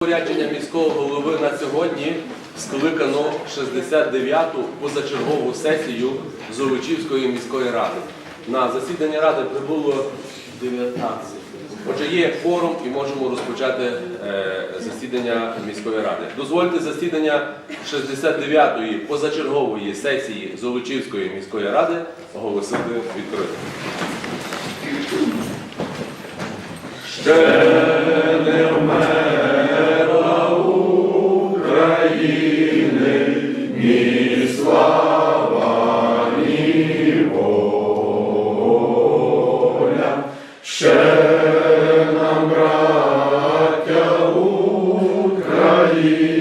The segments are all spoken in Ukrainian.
Порядження міського голови на сьогодні скликано 69-ту позачергову сесію Золочівської міської ради. На засідання ради прибуло 19. Отже, є форум і можемо розпочати е, засідання міської ради. Дозвольте засідання 69-ї позачергової сесії Золочівської міської ради оголосити відкритим. Зараз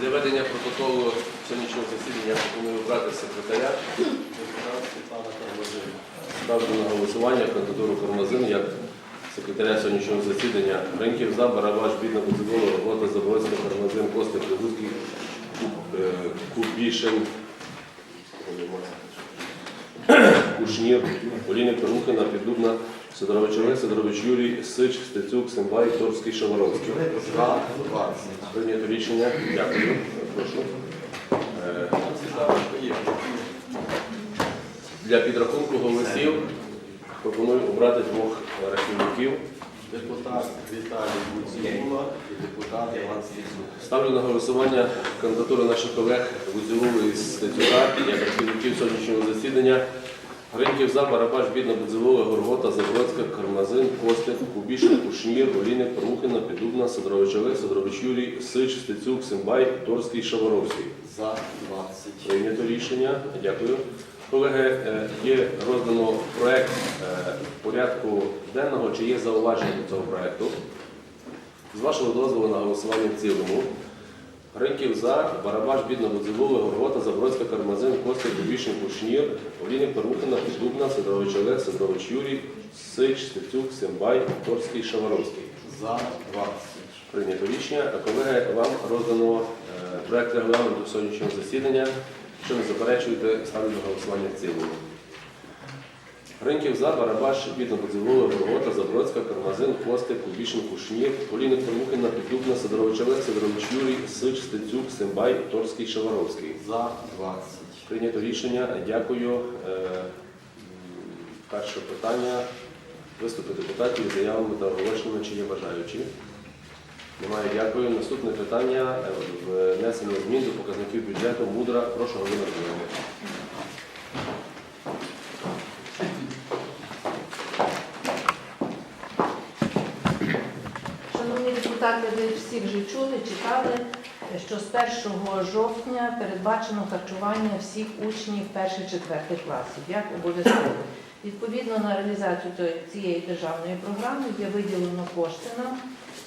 Для ведення протоколу сьогоднішнього засідання я пропоную обрати секретаря. Ставлю на голосування кандидатуру Кармазин як секретаря сьогоднішнього засідання. Ринків за, Барабаш, Бідна, Буцевола, Робота, Забродська, Кармазин, Костик, Прибузький, Куб- е, Кубішин, Кушнір, Олійник, Перухина, Піддубна, Сидорович Олег, Сидорович Юрій, Сич, Стецюк, Симбай, Торський, Шаваровський. Прийнято рішення. Дякую. Прошу. Е, Для підрахунку голосів пропоную обрати двох рахівників. Депутат Віталій Буцігула і депутат Іван Стецюк. Ставлю на голосування кандидатури наших колег Гудзілової і Стецюка як рахівників сьогоднішнього засідання. Гриньків за, Барабаш, Бідна, Будзивола, Горгота, Забродська, Кармазин, Костик, Кубішин, Кушнір, Олійник, Перухина, Піддубна, Сидорович Олег, Сидорович Юрій, Сич, Стецюк, Симбай, Торський, Шаваровський. За 20. Прийнято рішення. Дякую. Колеги, е, є роздано проект е, порядку денного. Чи є зауваження до цього проекту? З вашого дозволу на голосування в цілому. Ринків за, Барабаш, Бідна, Будзивола, Горгота, Забродська, Кармазин, Костик, Дубішин, Кушнір, Олійник, Перухина, Піддубна, Сидорович Олег, Сидорович Юрій, Сич, Стецюк, Симбай, Торський, Шаваровський. За 20. Прийнято рішення. Колеги, вам роздано е, проект регламенту сьогоднішнього засідання. Якщо не заперечуєте, ставлю на голосування в цілому. Ринків за, Барабаш, Бідна, Подзівола, Горгота, Забродська, Кармазин, Костик, Кубішин, Кушнір, Поліник, Пермухина, Піддубна, Сидорович Олег, Сидорович Юрій, Сич, Стецюк, Симбай, Торський, Шаваровський. За 20. Прийнято рішення. Дякую. Е, Перше питання. Виступи депутатів заявами та оголошеннями, чи є бажаючі. Немає, дякую. Наступне питання е, внесення змін до показників бюджету. Мудра. Прошу Галина Зміни. депутати, ви всі вже чули, читали, що з 1 жовтня передбачено харчування всіх учнів перших-четвертих класів, як обов'язково. Відповідно на реалізацію цієї державної програми є виділено кошти нам.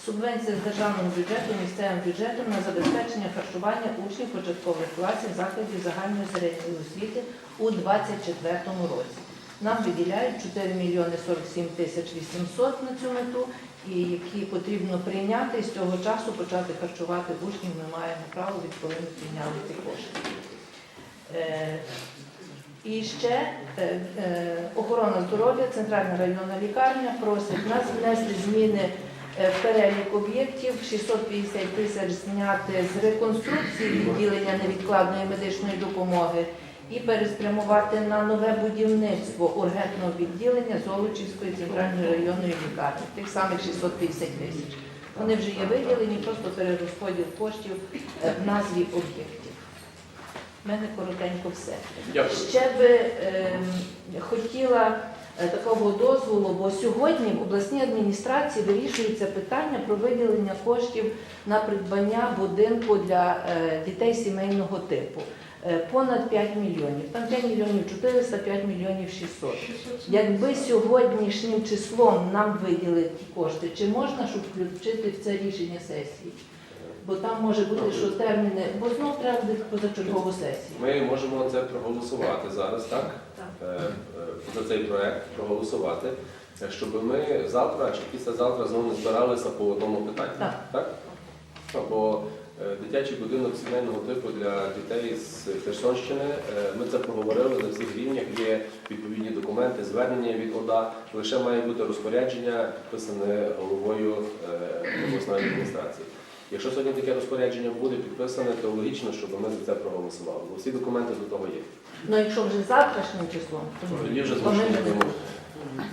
Субвенція з державного бюджету місцевим бюджетом на забезпечення харчування учнів початкових класів закладів загальної середньої освіти у 2024 році. Нам виділяють 4 мільйони 47 тисяч 800 на цю мету, і які потрібно прийняти і з цього часу почати харчувати учнів. Ми маємо право, ми прийняли ці кошти. Е, І ще е, е, охорона здоров'я, центральна районна лікарня просить нас внести зміни в перелік об'єктів 650 тисяч зняти з реконструкції відділення невідкладної медичної допомоги і переспрямувати на нове будівництво ургентного відділення Золочівської центральної районної лікарні, тих самих 650 тисяч. Вони вже є виділені, просто перерозподіл коштів е, в назві об'єктів. У мене коротенько все. Дякую. Ще би ем, хотіла е, такого дозволу, бо сьогодні в обласній адміністрації вирішується питання про виділення коштів на придбання будинку для е, дітей сімейного типу. Е, Понад 5 мільйонів. Там 5 мільйонів 400, 5 мільйонів 600. Якби сьогоднішнім числом нам виділили ті кошти, чи можна, щоб включити в це рішення сесії? Бо там може бути, що терміни, бо знов треба буде позачергову сесію. Ми можемо це проголосувати зараз, так? Так. Е, е, За цей проект проголосувати, щоб ми завтра чи післязавтра знову не збиралися по одному питанню. Так. Так? Бо дитячий будинок сімейного типу для дітей з Херсонщини, е, ми це проговорили на всіх рівнях, є відповідні документи, звернення від ОДА, лише має бути розпорядження, підписане головою е, обласної адміністрації. Якщо сьогодні таке розпорядження буде підписане, то логічно, щоб ми за це проголосували. Бо всі документи до того є. Ну, якщо вже завтрашнім числом, то Тоді вже змушені не.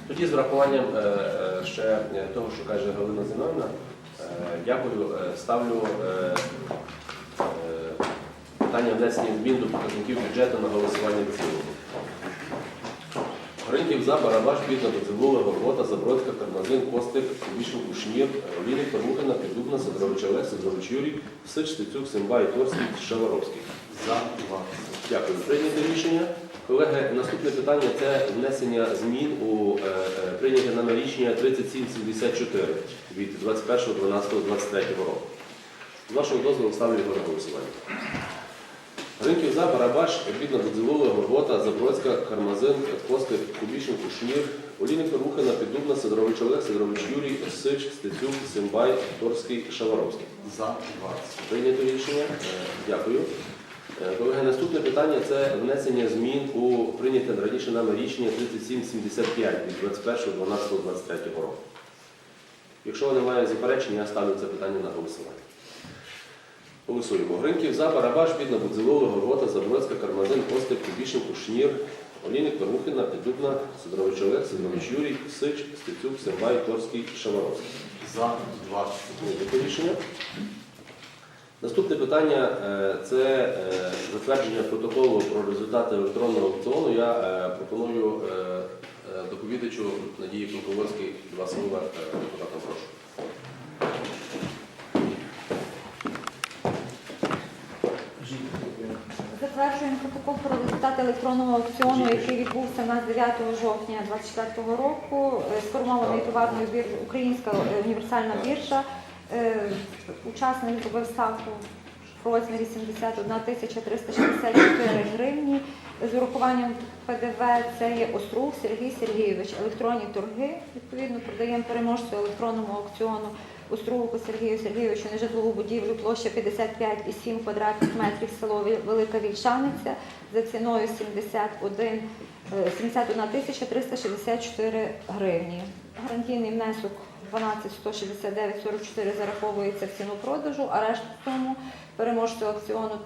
Тоді з врахуванням е, е, ще е, того, що каже Галина Зіновна, е, дякую. Е, Ставлю е, е, питання внесення змін до показників бюджету на голосування в цілому. Гриньків за Барабаш, Бідна, Доцевула, Горгота, Забродська, Кармазин, Костик, Кубішин, Кушнір, Олійник, Пермухина, Піддубна, Сидорович Олег, Сидорович Юрій, Сич, Стецюк, Симбай, Торський, Шаваровський. За 20. Дякую. Прийняте рішення. Колеги, наступне питання це внесення змін у е, е, прийняте нами рішення 3774 від 21.12.23 року. З вашого дозволу ставлю його на голосування. Ринків за, Барабаш, Бідна, Будзилова, Горгота, Забродська, Кармазин, Костик, Кубішин, Кушнір, Олійник, Рухина, Піддубна, Сидорович Олег, Сидорович Юрій, Сич, Стецюк, Симбай, Торський, Шаваровський. За 20. Прийнято рішення. Е, Дякую. Колеги, наступне питання це внесення змін у прийняте раніше нами рішення 3775 від 21.12.23 року. Якщо немає заперечень, я ставлю це питання на голосування. Голосуємо. Гринків за, Барабаш, Бідна, Будзилова, Горгота, Забродська, Кармазин, Костик, Кубішин, Кушнір, Олійник, Пермухина, Піддубна, Сидорович Олег, Сидорович Юрій, Сич, Стецюк, Сербай, Торський, Шаваровський. За 20. Таке рішення. Наступне питання е, це е, затвердження протоколу про результати електронного аукціону. Я е, пропоную доповідачу Надії Конковській два слова депутатам прошу. Затверджуємо протокол про результати електронного аукціону, який відбувся у нас 9 жовтня 2024 року. Сформований товарною біржею Українська універсальна біржа. Е, Учасник зробив ставку в розмірі 71 тисяча 364 гривні. З урахуванням ПДВ це є Острук Сергій Сергійович. Електронні торги. Відповідно, продаємо переможцю електронному аукціону Островку Сергію Сергійовичу нежитлову будівлю площа 55,7 квадратних метрів село Велика Вільшаниця за ціною 71, е, 71 тисяча 364 гривні. Гарантійний внесок 12 169 44 зараховується в ціну продажу, а решту суму переможцю аукціону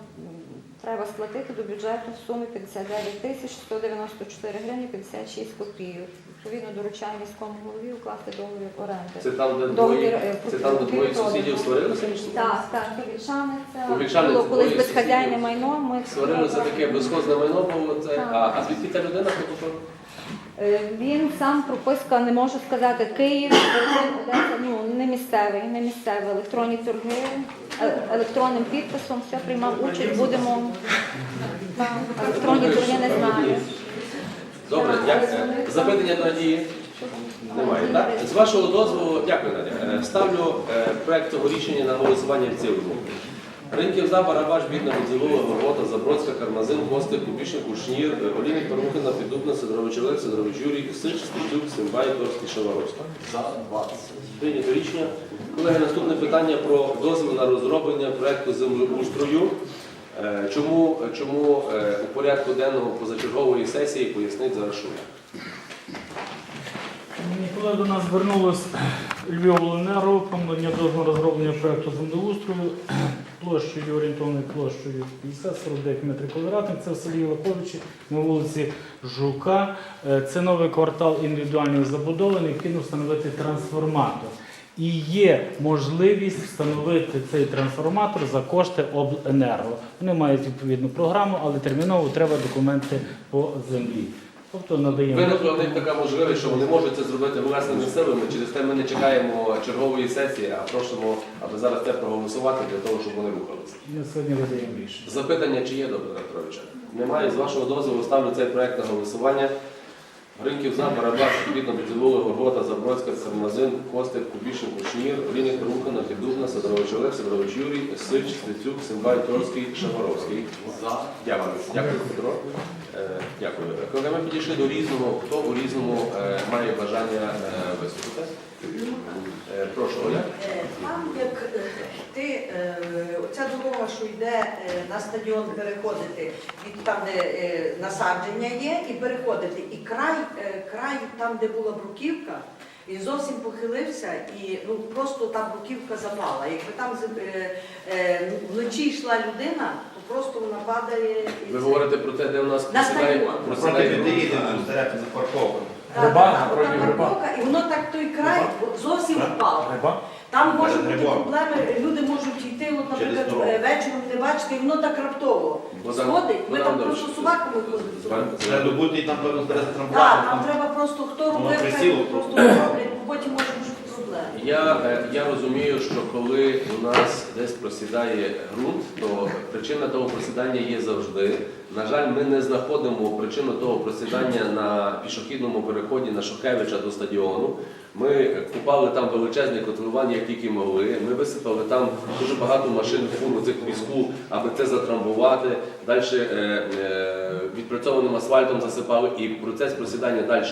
треба сплатити до бюджету в сумі 59 тисяч 194 гривні 56 копійок. Відповідно, доручає міському голові укласти договір оренди. Це там, де двоє, е, це там, де двоє сусідів сварилися між собою? Так, так, Повільшаниця. Повільшаниця, Було колись двоє безхазяйне сусідів. майно. Ми Сварилися таке безхозне майно було. Це, а, а звідки ця людина? Хто? Е, Він сам прописка, не можу сказати, Київ, Одеса, ну не місцевий, не місцевий. Електронні торги, е, електронним підписом, все приймав участь, будемо. Електронні торги не знаю. Добре, дякую. Запитання Надії? Немає, так? З вашого дозволу, дякую, Надя. Е, Ставлю проект цього рішення на голосування в цілому. Ринків за Барабаш, Бідна, Годзилова, Горгота, Забродська, Кармазин, Костик, Кубішник, Кушнір, е, Олійник, Пермухина, Піддубна, Сидорович Олег, Сидорович Юрій, Сич, Стецюк, Симбай, Торський, Шаваровська. За 20. Прийнято рішення. Колеги, наступне питання про дозвіл на розроблення проекту землеустрою. Е, Чому, чому е, у порядку денного позачергової сесії пояснить зараз Шуля. Коли до нас звернулось Львівленерго про надання дозволу розроблення проекту землеустрою площею орієнтовною площею 50-49 метрів квадратних, це в селі Лаковичі на вулиці Жука. Е, Це новий квартал індивідуальної забудови, необхідно встановити трансформатор. І є можливість встановити цей трансформатор за кошти обленерго. Вони мають відповідну програму, але терміново треба документи по землі. Тобто надаємо. Виникла в них така можливість, що вони можуть це зробити власними силами. Через те ми не чекаємо чергової сесії, а просимо, аби зараз це проголосувати для того, щоб вони рухалися. Ми сьогодні видаємо рішення. Запитання чи є до Петровича? Немає. З вашого дозволу ставлю цей проект на голосування. Ринків за Барабаш, Квітно, Підзиволи, Горгота, Забродська, Кармазин, Костик, Кубішин, Кушнір, Олійник, Перухина, Піддубна, Сидорович Олег, Сидорович Юрій, Сич, Стецюк, Симбай, Торський, Шаваровський. За. Дякую. Дякую, Петро. Е, Дякую. Коли ми підійшли до різного, хто у різному е, має бажання е, виступити? Е, Прошу, Оля. Там, як е, ти, е, оця дорога, що йде е, на стадіон, переходити від там, де е, насадження є, і переходити. І край, край там, де була бруківка, він зовсім похилився і ну, просто та бруківка запала. Якби там е, е, вночі йшла людина, то просто вона падає. і Ви це. говорите про те, де у нас На стадіон. просідає Проти дорога. ідемо всередині за парковкою. Так, Риба, так, так, напроти отам риба. парковка, І воно так той край зовсім впав. Треба? Там можуть бути проблеми, люди можуть йти, от, наприклад, дорогу. е, вечором не бачити, і воно так раптово сходить. Ми там просто собаками ходимо. Зранку. Треба добути і там треба збирати Так, там трамвай. треба просто хто Воно робив, присіло просто роблять, бо потім може. Я, е, я розумію, що коли у нас десь просідає ґрунт, то причина того просідання є завжди. На жаль, ми не знаходимо причину того просідання на пішохідному переході на Шухевича до стадіону. Ми купали там величезне котлування, як тільки могли. Ми висипали там дуже багато машин фуру цих піску, аби це затрамбувати. Далі е, е, відпрацьованим асфальтом засипали, і процес просідання далі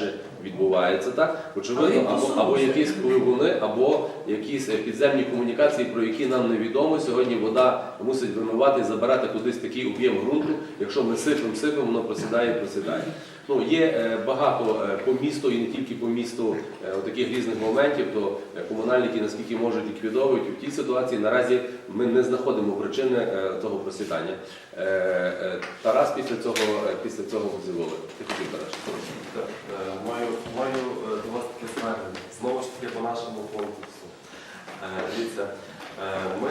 відбувається. Так очевидно, або, або якісь клигуни, або якісь підземні комунікації, про які нам невідомо. Сьогодні вода мусить вимивати і забирати кудись такий об'єм ґрунту. Якщо ми сипемо, сипемо, воно просідає, просідає. Ну, є е, багато е, по місту і не тільки по місту е, таких різних моментів, то комунальники наскільки можуть ліквідовують у тій ситуації. Наразі ми не знаходимо причини того просідання. Е, Тарас після цього після цього позиволи. Ти хотів Тарас? Маю, маю до вас таке звернення. Знову ж таки по нашому конкурсу. Дивіться, ми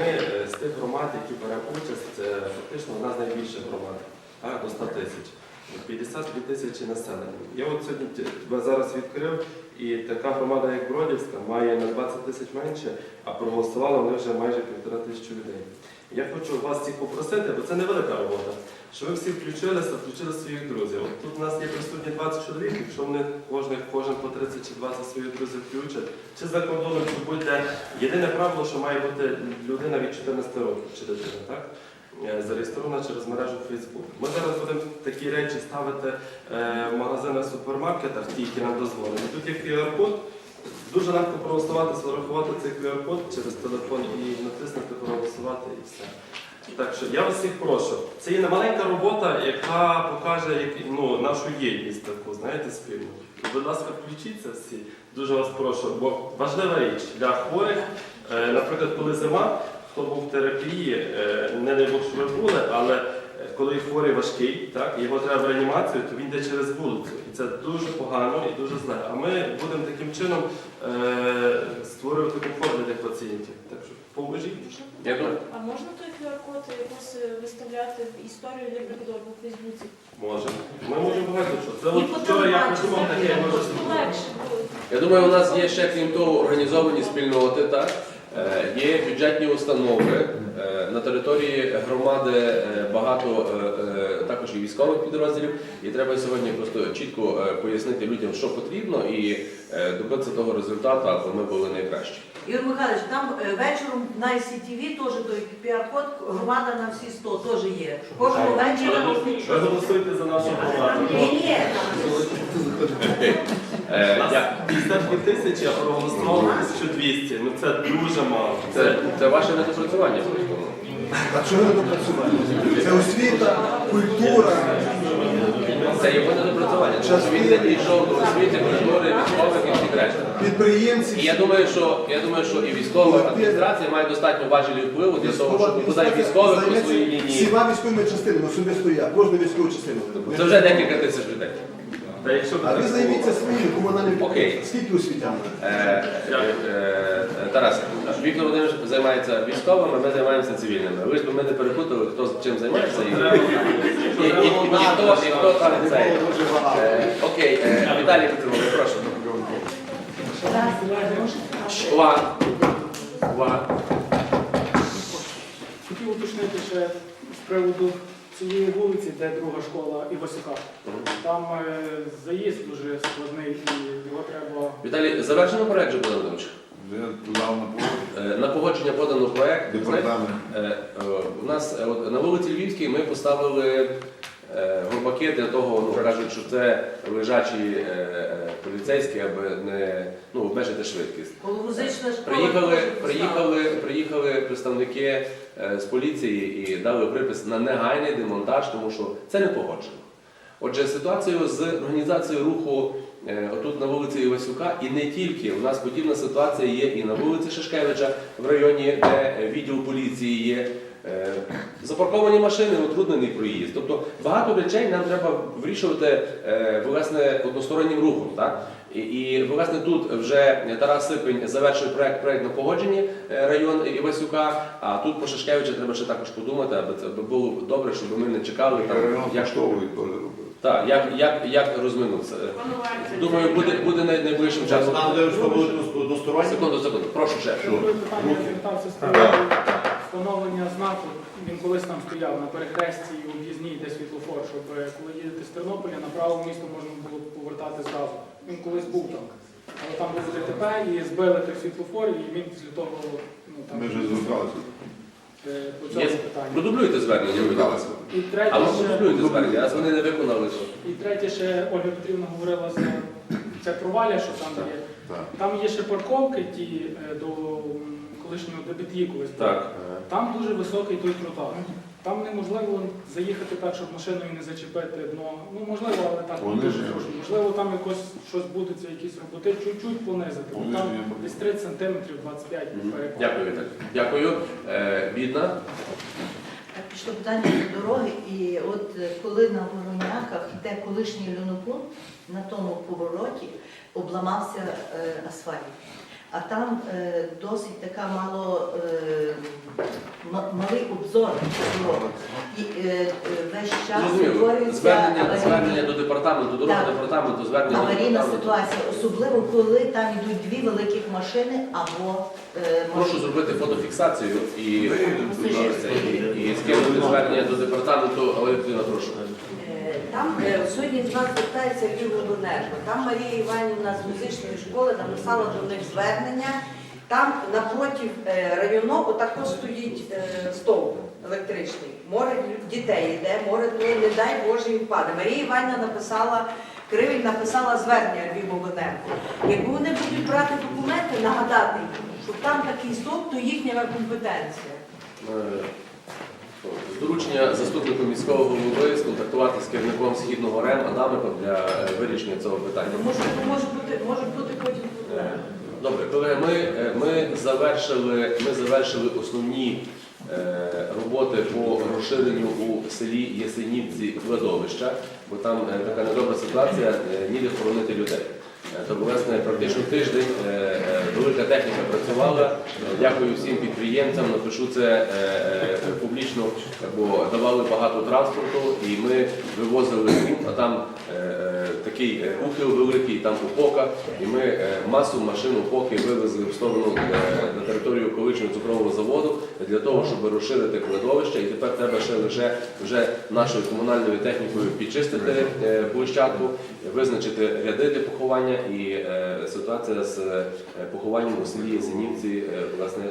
з тих громад, які беремо участь, фактично одна з найбільших громад, до 100 тисяч. 52 тисячі населення. Я от сьогодні зараз відкрив, і така громада, як Бродівська, має на 20 тисяч менше, а проголосувало вони вже майже півтора тисячі людей. Я хочу вас всіх попросити, бо це невелика робота, що ви всі включилися, включили своїх друзів. От тут у нас є присутні 20 чоловік, якщо вони кожен, кожен по 30 чи 20 своїх друзів включать, чи за кордоном, чи будь-де. Єдине правило, що має бути людина від 14 років чи дитина, так? Е, Зареєстрована через мережу Facebook. Ми зараз будемо такі речі ставити е, в магазинах, супермаркетах, ті, які нам дозволені. Тут є QR-код, Дуже легко проголосувати, сфотографувати цей QR-код через телефон і натиснути проголосувати і все. Так що я вас всіх прошу. Це є немаленька робота, яка покаже як, ну, нашу єдність таку, знаєте, спільну. Будь ласка, включіться всі. Дуже вас прошу, бо важлива річ для хворих, е, наприклад, коли зима, хто був в терапії, е, не дай Бог, що ви були, але е, коли хворий важкий, так, і його треба в реанімацію, то він йде через вулицю. І це дуже погано і дуже зле. А ми будемо таким чином е, створювати комфорт для тих пацієнтів. Так що поможіть. А можна той QR-код якось е, виставляти в історію для прикладу в Фейсбуці? Може. Ми можемо багато що. Це от вчора я придумав таке. Я думаю, у нас є ще крім того організовані спільноти, так? Е, Є бюджетні установи. Е, На території громади е, багато також і військових підрозділів. І треба сьогодні просто чітко пояснити людям, що потрібно, і добитися того результату, аби ми були найкращі. Ігор Михайлович, там вечором на ICTV теж той QR-код, громада на всі 100 теж є. Кожного вечора. Ви голосуєте за нашу громаду. Ні, ні, Е, Нас я- 52 тисячі, а проголосувало 1200. Ну це дуже мало. Це, це ваше недопрацювання. А чого не допрацювання? Це освіта, культура. Це його недопрацювання. Тому що він до освіти, культури, військових і всіх решта. підприємці. І я думаю, що я думаю, що і військова адміністрація має достатньо важелі впливу для того, щоб туди військових по своїй лінії. Всіма військовими частинами, особисто я, кожну військову частину. Це вже декілька тисяч людей. Та якщо А ви займіться своїми комунальними Окей. підприємствами. Скільки освітян? Е, е, е, Тарас, Віктор Володимирович займається військовими, ми займаємося цивільними. Ви ж би ми не перепутали, хто з чим займається і, і, і, і, і хто, і хто там цей. Е, Окей, е, Віталій Петрович, прошу. Увага. Увага. Хотів уточнити ще з приводу цієї вулиці, де друга школа Івасюка. Там е, заїзд дуже складний і його треба. Віталій, завершено проект же Богдан Володимирович? Вже подав на Е, погодження подано проект. Департамент. Е, е, У нас е, от, на вулиці Львівській ми поставили е, горбаки для того, ну кажуть, що це лежачі е, е, поліцейські, аби не ну, обмежити швидкість. Полумузична школа. Приїхали, приїхали, приїхали представники з поліції і дали припис на негайний демонтаж, тому що це не погоджено. Отже, ситуацію з організацією руху е, отут на вулиці Івасюка і не тільки. У нас подібна ситуація є і на вулиці Шишкевича в районі, де е, відділ поліції є. Е, Запарковані машини, утруднений проїзд. Тобто багато речей нам треба вирішувати е, власне одностороннім рухом. Так? І, і власне тут вже Тарас Сипень завершив проект проект на погодженні е, район Івасюка. А тут по Шишкевича треба ще також подумати, аби це було добре, щоб ми не чекали там, як, так, як, як, як розминутися. Думаю, буде, буде найближчим часом. Що будуть односторонні. Секунду, секунду, прошу ще. Друге встановлення знаку. Він колись там стояв на перехресті і об'їзній, де світлофор, щоб е, коли їдете з Тернополя, направо в місто можна було повертати зразу. Він колись був там. Але там був ДТП і збили той світлофор, і він після того ну, там, Ми вже зверталися. е, Є. Продублюйте звернення. І третє, Але ще, продублюйте звернення, раз вони не виконали. що? і третє ще Ольга Петрівна говорила за це проваля, що там є. Так. Там є ще парковки ті е, до м, колишнього ДБТІ колись. Так. Там дуже високий той тротуар. Там неможливо заїхати так, щоб машиною не зачепити дно. Ну можливо, але так не дуже зручно. Можливо, там якось щось будеться, якісь роботи, чуть-чуть понизити. Бо Там Пониження десь 30 сантиметрів, 25 Мгм. перепад. Дякую, Віталій. Дякую. Е, Бідна. Пішло питання до дороги, і от е, коли на Вороняках йде колишній люнопункт, на тому повороті обламався е, асфальт. А там е, досить така мало е, малий обзор дороги. І е, е, весь час створюється Звернення, звернення до департаменту, дорога Так. департаменту, звернення до аварійна департаменту. ситуація, особливо коли там йдуть дві великих машини або е, Прошу зробити фотофіксацію і, і, і, і скинути звернення до департаменту. Олексійна, прошу. Е, Там е, сьогодні до нас звертається Львівобленерго. Там Марія Іванівна з музичної школи написала до них звернення. Там напроти е, району отако стоїть е, стовп електричний. Море дітей йде, море ну, не дай Боже їм впаде. Марія Іванівна написала, Кривень написала звернення Львівобленерго. Якби вони будуть брати документи, нагадати, їм, що там такий стовп, то їхня компетенція. Е, Доручення заступнику міського голови сконтактувати з керівником східного РЕМ Адамиком для е, вирішення цього питання. Може, може бути, може бути потім. Добре, колеги, ми, е, ми, завершили, ми завершили основні е, роботи по розширенню у селі Ясенівці кладовища, бо там е, така недобра ситуація, е, ніде хоронити людей. Е, власне, практично тиждень е, е, велика техніка працювала. Дякую всім підприємцям. Напишу це публічно, бо давали багато транспорту, і ми вивозили а там такий е, ухил великий, там опока, і ми е, масу машин опоки вивезли в сторону е, на територію колишнього цукрового заводу для того, щоб розширити кладовище. І тепер треба ще лише вже нашою комунальною технікою підчистити площадку, визначити ряди для поховання, і ситуація з похованням у селі Зенівці власне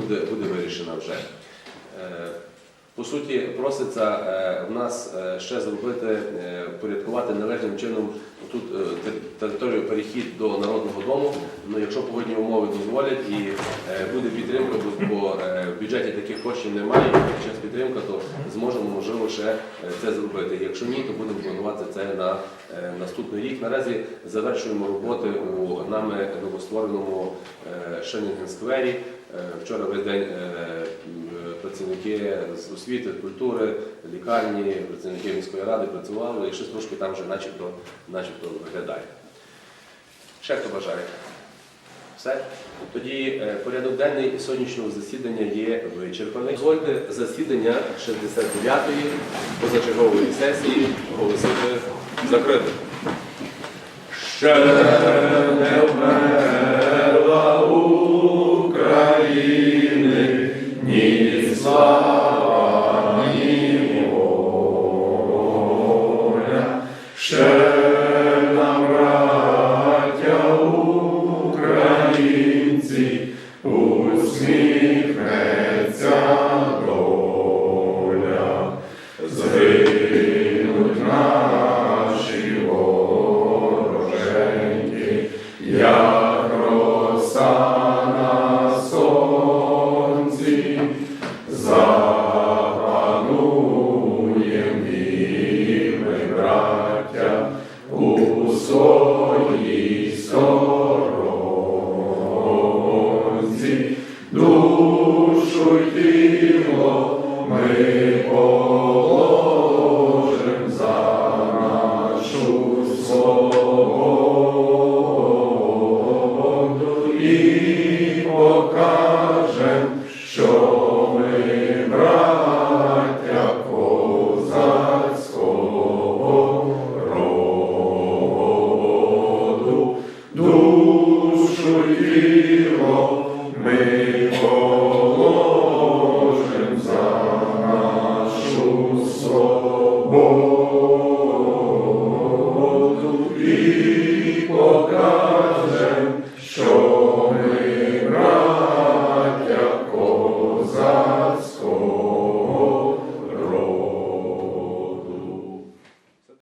буде, буде вирішена вже. По суті, проситься е, в нас е, ще зробити, е, порядкувати належним чином тут територію перехід до народного дому. Ну, якщо погодні умови дозволять і буде підтримка, бо- в бюджеті таких коштів немає. Якщо підтримка, то зможемо можливо ще це зробити. Якщо ні, то будемо планувати це на наступний рік. Наразі завершуємо роботи у нами новоствореному е, Шенінген сквері. Е, Вчора весь день е, працівники з освіти, культури, лікарні, працівники міської ради працювали, і щось трошки там вже начебто, начебто виглядає. Ще хто бажає? Все? Тоді е, порядок денний сьогоднішнього засідання є вичерпаний. Дозвольте засідання 69-ї позачергової сесії оголосити закритим. Ще не